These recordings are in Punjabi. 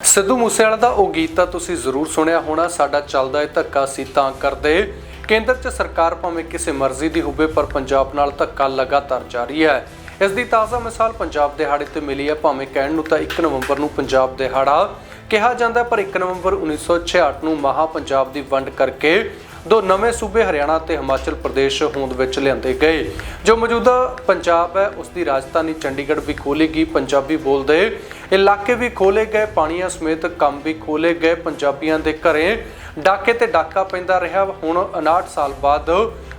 ਸਿੱਧੂ ਮੂਸੇਵਾਲਾ ਦਾ ਉਹ ਗੀਤ ਤਾਂ ਤੁਸੀਂ ਜ਼ਰੂਰ ਸੁਣਿਆ ਹੋਣਾ, ਸਾਡਾ ਚੱਲਦਾ ਏ ਧੱਕਾ ਸੀ ਤਾਂ ਕਰਦੇ। ਕੇਂਦਰ 'ਚ ਸਰਕਾਰ ਭਾਵੇਂ ਕਿਸੇ ਮਰਜ਼ੀ ਦੀ ਹੋਵੇ, ਪਰ ਪੰਜਾਬ ਨਾਲ ਧੱਕਾ ਲਗਾਤਾਰ ਜਾਰੀ ਹੈ। ਇਸ ਦੀ ਤਾਜ਼ਾ ਮਿਸਾਲ ਪੰਜਾਬ ਦਿਹਾੜੇ ਤੇ ਮਿਲੀ ਹੈ। ਭਾਵੇਂ ਕਹਿਣ ਨੂੰ ਤਾਂ 1 ਨਵੰਬਰ ਨੂੰ ਪੰਜਾਬ ਦਿਹਾੜਾ ਕਿਹਾ ਜਾਂਦਾ ਪਰ 1 ਨਵੰਬਰ 1966 ਨੂੰ ਮਹਾ ਪੰਜਾਬ ਦੀ ਵੰਡ ਕਰਕੇ ਦੋ ਨਵੇਂ ਸੂਬੇ ਹਰਿਆਣਾ ਤੇ ਹਿਮਾਚਲ ਪ੍ਰਦੇਸ਼ ਹੋਂਦ ਵਿੱਚ ਲਿਆਂਦੇ ਗਏ। ਜੋ ਮੌਜੂਦਾ ਪੰਜਾਬ ਹੈ ਉਸ ਦੀ ਰਾਜਧਾਨੀ ਚੰਡੀਗੜ੍ਹ ਵੀ ਖੋਲੇਗੀ ਪੰਜਾਬੀ ਬੋਲਦੇ ਇਲਾਕੇ ਵੀ ਖੋਲੇ ਗਏ, ਪਾਣੀਆਂ ਸਮੇਤ ਕੰਮ ਵੀ ਖੋਲੇ ਗਏ। ਪੰਜਾਬੀਆਂ ਦੇ ਘਰੇ ਡਾਕੇ ਤੇ ਡਾਕਾ ਪੈਂਦਾ ਰਿਹਾ। ਹੁਣ 59 ਸਾਲ ਬਾਅਦ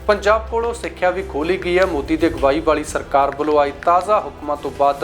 ਪੰਜਾਬ ਕੋਲੋਂ ਸਿੱਖਿਆ ਵੀ ਖੋਲੀ ਗਈ ਹੈ। ਮੋਦੀ ਦੀ ਅਗਵਾਈ ਵਾਲੀ ਸਰਕਾਰ ਵੱਲੋਂ ਆਈ ਤਾਜ਼ਾ ਹੁਕਮਾਂ ਤੋਂ ਬਾਅਦ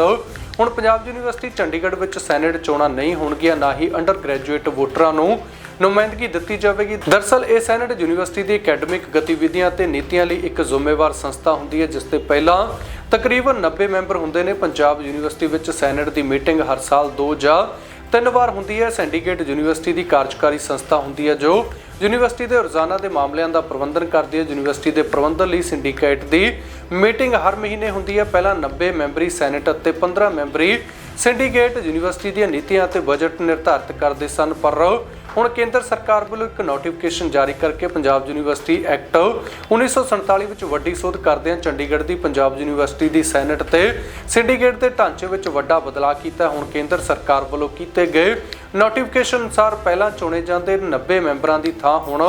ਹੁਣ ਪੰਜਾਬ ਯੂਨੀਵਰਸਿਟੀ ਚੰਡੀਗੜ੍ਹ ਵਿੱਚ ਸੈਨੇਟ ਚੋਣਾਂ ਨਹੀਂ ਹੋਣਗੀਆਂ, ਨਾ ਹੀ ਅੰਡਰ ਗ੍ਰੈਜੂਏਟ ਵੋਟਰਾਂ ਨੂੰ ਨੁਮਾਇੰਦਗੀ ਦਿੱਤੀ ਜਾਵੇਗੀ। ਦਰਸਲ, ਇਹ ਸੈਨੇਟ ਯੂਨੀਵਰਸਿਟੀ ਦੀ ਅਕੈਡਮਿਕ ਗਤੀਵਿਧੀਆਂ ਤੇ ਨੀਤੀਆਂ ਲਈ ਇੱਕ ਜ਼ਿੰਮੇਵਾਰ ਸੰਸਥਾ ਹੁੰਦੀ ਹੈ, ਜਿਸ ਤੇ ਪਹਿਲਾਂ ਤਕਰੀਬਨ 90 ਮੈਂਬਰ ਹੁੰਦੇ ਨੇ। ਪੰਜਾਬ ਯੂਨੀਵਰਸਿਟੀ ਵਿੱਚ ਸੈਨੇਟ ਦੀ ਮੀਟਿੰਗ ਹਰ ਸਾਲ 2 ਜਾਂ ਤਿੰਨ ਵਾਰ ਹੁੰਦੀ ਹੈ। ਸਿੰਡੀਕੇਟ ਯੂਨੀਵਰਸਿਟੀ ਦੀ ਕਾਰਜਕਾਰੀ ਸੰਸਥਾ ਹੁੰਦੀ ਹੈ, ਜੋ ਯੂਨੀਵਰਸਿਟੀ ਦੇ ਰੋਜ਼ਾਨਾ ਦੇ ਮਾਮਲਿਆਂ ਦਾ ਪ੍ਰਬੰਧਨ ਕਰਦੀ ਹੈ। ਯੂਨੀਵਰਸਿਟੀ ਦੇ ਪ੍ਰਬੰਧਨ ਲਈ ਸਿੰਡੀਕੇਟ ਦੀ ਮੀਟਿੰਗ ਹਰ ਮਹੀਨੇ ਹੁੰਦੀ ਹੈ। ਪਹਿਲਾਂ 90 ਮੈਂਬਰੀ ਸੈਨੇਟ ਅਤੇ 15 ਮੈਂਬਰੀ ਸਿੰਡੀਕੇਟ ਯੂਨੀਵਰਸਿਟੀ ਦੀਆਂ ਨੀਤੀਆਂ ਅਤੇ ਬਜਟ ਨਿਰਧਾਰਤ ਕਰਦੇ ਸਨ, ਪਰ ਹੁਣ ਕੇਂਦਰ ਸਰਕਾਰ ਵੱਲੋਂ ਇੱਕ ਨੋਟੀਫਿਕੇਸ਼ਨ ਜਾਰੀ ਕਰਕੇ ਪੰਜਾਬ ਯੂਨੀਵਰਸਿਟੀ ਐਕਟ 1947 ਵਿੱਚ ਵੱਡੀ ਸੋਧ ਕਰਦਿਆਂ ਚੰਡੀਗੜ੍ਹ ਦੀ ਪੰਜਾਬ ਯੂਨੀਵਰਸਿਟੀ ਦੀ ਸੈਨੇਟ ਤੇ ਸਿੰਡੀਕੇਟ ਦੇ ਢਾਂਚੇ ਵਿੱਚ ਵੱਡਾ ਬਦਲਾਅ ਕੀਤਾ। ਹੁਣ ਕੇਂਦਰ ਸਰਕਾਰ ਵੱਲੋਂ ਕੀਤੇ ਗਏ ਨੋਟੀਫਿਕੇਸ਼ਨ ਅਨੁਸਾਰ ਪਹਿਲਾਂ ਚੁਣੇ ਜਾਂਦੇ 90 ਮੈਂਬਰਾਂ ਦੀ ਥਾਂ ਹੁਣ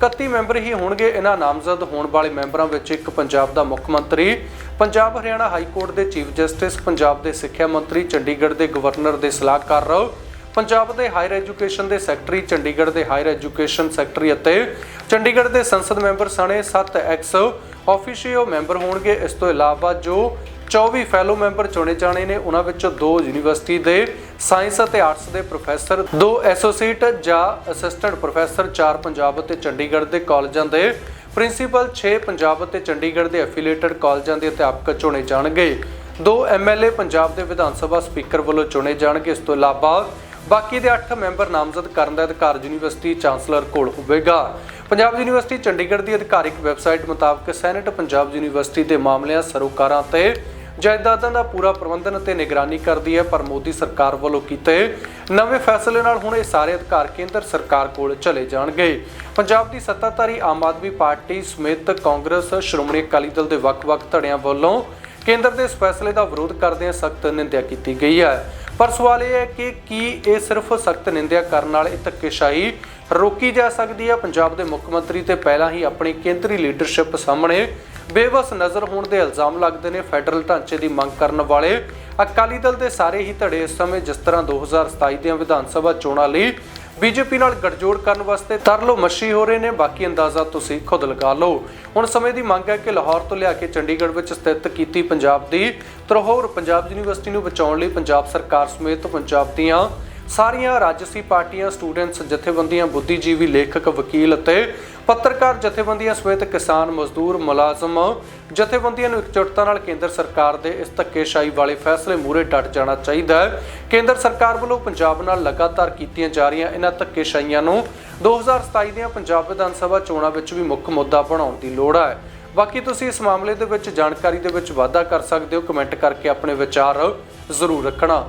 31 ਮੈਂਬਰ ਹੀ ਹੋਣਗੇ। ਇਹਨਾਂ ਨਾਮਜ਼ਦ ਹੋਣ ਵਾਲੇ ਮੈਂਬਰਾਂ ਵਿੱਚ ਇੱਕ ਪੰਜਾਬ ਦਾ ਮੁੱਖ ਮੰਤਰੀ, ਪੰਜਾਬ ਹਰਿਆਣਾ ਹਾਈ ਕੋਰਟ ਦੇ ਚੀਫ ਜਸਟਿਸ, ਪੰਜਾਬ ਦੇ ਸਿੱਖਿਆ ਮੰਤਰੀ, ਚੰਡੀਗੜ੍ਹ ਦੇ ਗਵਰਨਰ ਦੇ ਸਲਾਹਕਾਰ ਪੰਜਾਬ ਦੇ ਹਾਇਰ ਐਜੂਕੇਸ਼ਨ ਦੇ ਸੈਕਟਰੀ, ਚੰਡੀਗੜ੍ਹ ਦੇ ਹਾਇਰ ਐਜੂਕੇਸ਼ਨ ਸੈਕਟਰੀ ਅਤੇ ਚੰਡੀਗੜ੍ਹ ਦੇ ਸੰਸਦ ਮੈਂਬਰ ਸਣੇ 7 ਐਕਸ ਆਫੀਸ਼ੀਓ ਮੈਂਬਰ ਹੋਣਗੇ। ਇਸ ਤੋਂ ਇਲਾਵਾ ਜੋ 24 ਫੈਲੋ ਮੈਂਬਰ ਚੁਣੇ ਜਾਣੇ ਨੇ, ਉਹਨਾਂ ਵਿੱਚੋਂ ਦੋ ਯੂਨੀਵਰਸਿਟੀ ਦੇ ਸਾਇੰਸ ਅਤੇ ਆਰਟਸ ਦੇ ਪ੍ਰੋਫੈਸਰ, ਦੋ ਐਸੋਸੀਏਟ ਜਾਂ ਅਸਿਸਟੈਂਟ ਪ੍ਰੋਫੈਸਰ, ਚਾਰ ਪੰਜਾਬ ਅਤੇ ਚੰਡੀਗੜ੍ਹ ਦੇ ਕਾਲਜਾਂ ਦੇ ਪ੍ਰਿੰਸੀਪਲ 6 ਪੰਜਾਬ ਅਤੇ ਚੰਡੀਗੜ੍ਹ ਦੇ ਐਫੀਲੀਏਟਡ ਕਾਲਜਾਂ ਦੇ ਅਧਿਆਪਕ ਚੁਣੇ ਜਾਣਗੇ। ਦੋ ਐਮਐਲਏ ਪੰਜਾਬ ਦੇ ਵਿਧਾਨ ਸਭਾ ਸਪੀਕਰ ਵੱਲੋਂ ਚੁਣੇ ਜਾਣਗੇ। ਇਸ ਤੋਂ ਇਲਾਵਾ ਬਾਕੀ ਦੇ 8 ਮੈਂਬਰ ਨਾਮਜ਼ਦ ਕਰਨ ਦਾ ਅਧਿਕਾਰ ਯੂਨੀਵਰਸਿਟੀ ਚਾਂਸਲਰ ਕੋਲ ਹੋਵੇਗਾ। ਪੰਜਾਬ ਯੂਨੀਵਰਸਿਟੀ ਚੰਡੀਗੜ੍ਹ ਦੀ ਅਧਿਕਾਰਿਕ ਵੈਬਸਾਈਟ ਮੁਤਾਬਕ ਸੈਨੇਟ ਪੰਜਾਬ ਯੂਨੀਵਰਸਿਟੀ ਦੇ ਮਾਮਲਿਆਂ, ਸਰੋਕਾਰਾਂ ਤੇ ਜਾਇਦਾਦਾਂ ਦਾ ਪੂਰਾ ਪ੍ਰਬੰਧਨ ਅਤੇ ਨਿਗਰਾਨੀ ਕਰਦੀ ਹੈ, ਪਰ ਮੋਦੀ ਸਰਕਾਰ ਵੱਲੋਂ ਕੀਤੇ ਨਵੇਂ ਫੈਸਲੇ ਨਾਲ ਹੁਣ ਇਹ ਸਾਰੇ ਅਧਿਕਾਰ ਕੇਂਦਰ ਸਰਕਾਰ ਕੋਲ ਚਲੇ ਜਾਣਗੇ। ਪੰਜਾਬ ਦੀ ਸੱਤਾਧਾਰੀ ਆਮ ਆਦਮੀ ਪਾਰਟੀ ਸਮੇਤ ਕਾਂਗਰਸ, ਸ਼੍ਰੋਮਣੀ ਅਕਾਲੀ ਦਲ ਦੇ ਵੱਖ-ਵੱਖ ਧੜਿਆਂ ਵੱਲੋਂ ਕੇਂਦਰ ਦੇ ਇਸ ਫੈਸਲੇ ਦਾ ਵਿਰੋਧ ਕਰਦਿਆਂ ਸਖਤ ਨਿੰਦਿਆ ਕੀਤੀ ਗਈ ਹੈ। ਪਰ ਸਵਾਲ ਇਹ ਹੈ ਕਿ ਕੀ ਇਹ ਸਿਰਫ ਸਖਤ ਨਿੰਦਿਆ ਕਰਨ ਨਾਲ ਇਹ ਧੱਕੇਸ਼ਾਹੀ ਰੋਕੀ ਜਾ ਸਕਦੀ ਹੈ? ਪੰਜਾਬ ਦੇ ਮੁੱਖ ਮੰਤਰੀ ਤੇ ਪਹਿਲਾਂ ਹੀ ਆਪਣੀ ਕੇਂਦਰੀ ਲੀਡਰਸ਼ਿਪ ਸਾਹਮਣੇ ਬੇਵਸ ਨਜ਼ਰ ਹੋਣ ਦੇ ਇਲਜ਼ਾਮ ਲੱਗਦੇ ਨੇ। ਫੈਡਰਲ ਢਾਂਚੇ ਦੀ ਮੰਗ ਕਰਨ ਵਾਲੇ ਅਕਾਲੀ ਦਲ ਦੇ ਸਾਰੇ ਹੀ ਧੜੇ ਇਸ ਸਮੇਂ ਜਿਸ ਤਰ੍ਹਾਂ 2027 ਦੀਆਂ ਵਿਧਾਨ ਸਭਾ ਚੋਣਾਂ ਲਈ ਬੀਜੇਪੀ ਨਾਲ ਗੱਠਜੋੜ ਕਰਨ ਵਾਸਤੇ ਤਰਲੋ ਮੱਛੀ ਹੋ ਰਹੇ ਨੇ, ਬਾਕੀ ਅੰਦਾਜ਼ਾ ਤੁਸੀਂ ਖੁਦ ਲਗਾ ਲਓ। ਹੁਣ ਸਮੇਂ ਦੀ ਮੰਗ ਹੈ ਕਿ ਲਾਹੌਰ ਤੋਂ ਲਿਆ ਕੇ ਚੰਡੀਗੜ੍ਹ ਵਿੱਚ ਸਥਿਤ ਕੀਤੀ ਪੰਜਾਬ ਦੀ ਧਰੋਹਰ ਪੰਜਾਬ ਯੂਨੀਵਰਸਿਟੀ ਨੂੰ ਬਚਾਉਣ ਲਈ ਪੰਜਾਬ ਸਰਕਾਰ ਸਮੇਤ ਪੰਜਾਬ ਦੀਆਂ ਸਾਰੀਆਂ ਰਾਜਸੀ ਪਾਰਟੀਆਂ, ਸਟੂਡੈਂਟਸ, ਜਥੇਬੰਦੀਆਂ, ਬੁੱਧੀਜੀਵੀ ਲੇਖਕ, ਵਕੀਲ ਅਤੇ ਪੱਤਰਕਾਰ ਜਥੇਬੰਦੀਆਂ ਸਮੇਤ ਕਿਸਾਨ, ਮਜ਼ਦੂਰ, ਮੁਲਾਜ਼ਮ ਜਥੇਬੰਦੀਆਂ ਨੂੰ ਇਕਜੁੱਟਤਾ ਨਾਲ ਕੇਂਦਰ ਸਰਕਾਰ ਦੇ ਇਸ ਧੱਕੇਸ਼ਾਹੀ ਵਾਲੇ ਫੈਸਲੇ ਮੂਰੇ ਡਟ ਜਾਣਾ ਚਾਹੀਦਾ ਹੈ। ਕੇਂਦਰ ਸਰਕਾਰ ਵੱਲੋਂ ਪੰਜਾਬ ਨਾਲ ਲਗਾਤਾਰ ਕੀਤੀਆਂ ਜਾ ਰਹੀਆਂ ਇਹਨਾਂ ਧੱਕੇਸ਼ਾਹੀਆਂ ਨੂੰ 2027 ਦੀਆਂ ਪੰਜਾਬ ਵਿਧਾਨ ਸਭਾ ਚੋਣਾਂ ਵਿੱਚ ਵੀ ਮੁੱਖ ਮੁੱਦਾ ਬਣਾਉਣ ਦੀ ਲੋੜ ਹੈ। ਬਾਕੀ ਤੁਸੀਂ ਇਸ ਮਾਮਲੇ ਦੇ ਵਿੱਚ ਜਾਣਕਾਰੀ ਦੇ ਵਿੱਚ ਵਾਧਾ ਕਰ ਸਕਦੇ ਹੋ। ਕਮੈਂਟ ਕਰਕੇ ਆਪਣੇ ਵਿਚਾਰ ਜ਼ਰੂਰ ਰੱਖਣਾ।